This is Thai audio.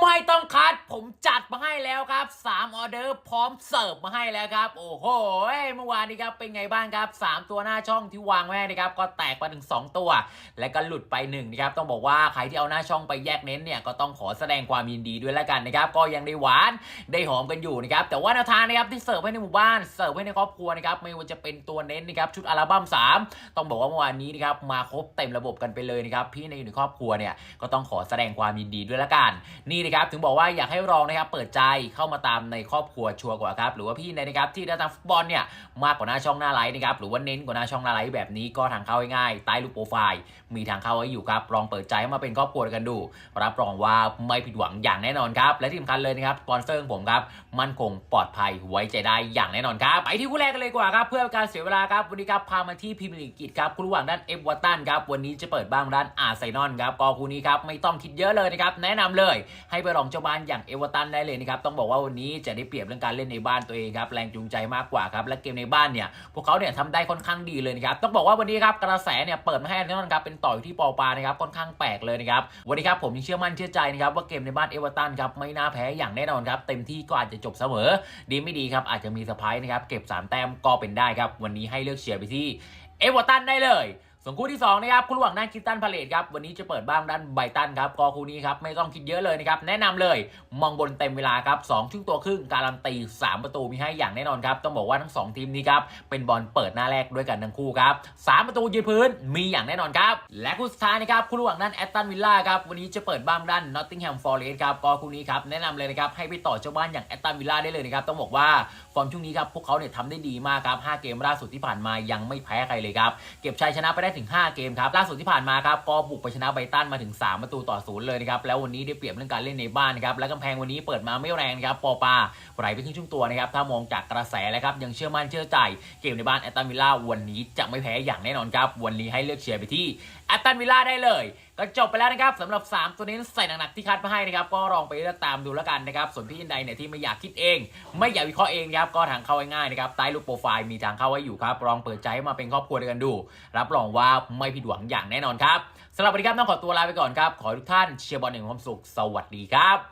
ไม่ต้องคัดผมจัดมาให้แล้วครับ3ออเดอร์พร้อมเสิร์ฟมาให้แล้วครับ โอ้โหเมื่อวานนี้ครับเป็นไงบ้างครับ 3 ตัวหน้าช่องที่วางไว้ให้นะครับ ก็แตกไปถึง 2 ตัว และก็หลุดไป1นะครับต้องบอกว่าใครที่เอาหน้าช่องไปแยกเน้นเนี่ยก็ต้องขอแสดงความยินดีด้วยแล้วกันนะครับ ก็ยังได้หวานได้หอมกันอยู่นะครับแต่ว่าแนวทางนะครับที่เสิร์ฟให้ในหมู่บ้านเสิร์ฟให้ในครอบครัวนะครับไม่ว่าจะเป็นตัวเน้นนะครับชุดอัลบั้ม3 ต้องบอกว่าเมื่อวานนี้นะครับมาครบเต็มระบบกันไปเลยนะครับพี่ในอยู่ในครอบครัวเนี่ยก็ต้องขอแสดงความยินดีด้วยแล้วกันนี่นะครับถึงบอกว่าอยากให้ลองนะครับเปิดใจเข้ามาตามในครอบครัวชัวร์กว่าครับหรือว่าพี่ในนะครับที่ได้ทำฟุตบอลเนี่ยมากกว่าหน้าช่องหน้าไลน์นะครับหรือว่าเน้นกว่าหน้าช่องหน้าไลน์แบบนี้ก็ทางเข้าง่ายใต้รูปโปรไฟล์มีทางเข้าไว้อยู่ครับลองเปิดใจเข้มาเป็นครอบครัวกันดู รับรองว่าไม่ผิดหวังอย่างแน่นอนครับและที่สำคัญเลยนะครับสปอนเซอร์ของผมครับมั่นคงปลอดภัยไว้ใจได้อย่างแน่นอนครับไปที่คู่แรกกันเลยกว่าครับเพื่อการเสียเวลาครับวันนี้ครับพามาที่พรีเมียร์ลีกอังกฤษครับคู่ระหว่างด้านเอฟวอตันครับวันนี้จะเปิดบ้างด้านอาร์เซนอลครับก็คู่นี้ครับไม่ต้องคิดเยอะเลยนะครับแนะนำเลยให้ไปลองเจ้าบ้านอย่างเอเวอร์ตันได้เลยนะครับต้องบอกว่าวันนี้จะได้เปรียบเรื่องการเล่นในบ้านตัวเองครับแรงจูงใจมากกว่าครับและเกมในบ้านเนี่ยพวกเขาเนี่ยทำได้ค่อนข้างดีเลยนะครับต้องบอกว่าวันนี้ครับกระแสเนี่ยเปิดมาให้แน่นอนครับเป็นต่ออยู่ที่ปอปานะครับค่อนข้างแปลกเลยนะครับวันนี้ครับผมยังเชื่อมั่นเชื่อใจนะครับว่าเกมในบ้านเอเวอร์ตันครับไม่น่าแพ้อย่างแน่นอนครับเต็มที่ก็อาจจะจบเสมอ ดีไม่ดีครับอาจจะมีเซอร์ไพรส์นะครับเก็บสามแต้มก็เป็นได้ครับวันนี้ให้เลือกเชียร์ไปที่เอเวอร์ตันได้เลย ส่วนคู่ที่2นะครับคู่ระหว่างด้านคิสตันพาเลตครับวันนี้จะเปิดบ้างด้านไบตันครับก็คู่นี้ครับไม่ต้องคิดเยอะเลยนะครับแนะนำเลยมองบนเต็มเวลาครับ2ช่วงตัวครึ่งการันตี 3 ประตูมีให้อย่างแน่นอนครับต้องบอกว่าทั้ง 2 ทีมนี้ครับเป็นบอลเปิดหน้าแรกด้วยกันทั้งคู่ครับ3ประตูยืนพื้นมีอย่างแน่นอนครับและคู่สุดท้ายนะครับคู่ระหว่างด้านแอตตันวิลล่าครับวันนี้จะเปิดบ้างด้านนอตติงแฮมฟอร์เรสต์ครับก็คู่นี้ครับแนะนำเลยนะครับให้ไปต่อเจ้าบ้านอย่างแอตตันวิลล่าได้เลยนะครับต้องบอกว่าฟอร์มช่วงนี้ครับพวกเขาเนี่ยทำได้ดีมากครับ5เกมล่าสุดที่ผ่านมายังไม่แพ้ใครเลยครับเก็บชัยชนะไปได้ถึง 5 เกมครับล่าสุดที่ผ่านมาครับก็บุกไปชนะไบตันมาถึง 3 ประตูต่อศูนย์เลยนะครับแล้ววันนี้ได้เปรียบเรื่องการเล่นในบ้านนะครับและกำแพงวันนี้เปิดมาไม่แรงนะครับปอปาไหลไปครึ่งช่วงตัวนะครับถ้ามองจากกระแสแล้วครับยังเชื่อมั่นเชื่อใจ เกมในบ้านแอตตันวิลล่าวันนี้จะไม่แพ้อย่างแน่นอนครับวันนี้ให้เลือกเชียร์ไปที่แอตตันวิลล่าได้เลย ก็จบไปแล้วนะครับสำหรับ 3 ตัวนี้ใส่หนักๆที่คัดมาให้นะครับก็ลองไปเลือกตามดูแล้วกันนะครับส่วนพี่อินใดเนี่ยที่ไม่อยากคิดเอง ไม่อยากวิเคราะห์เองนะครับก็ทางเข้าง่ายๆนะครับใต้รูปโปรไฟล์มีทางเข้าไว้อยู่ครับลองเปิดใจให้มาเป็นครอบครัวด้วยกันดู รับรองว่าไม่ผิดหวังอย่างแน่นอนครับสำหรับวันนี้ครับต้องขอตัวลาไปก่อนครับขอทุกท่านเชียร์บอลอย่างมีความสุข สวัสดีครับ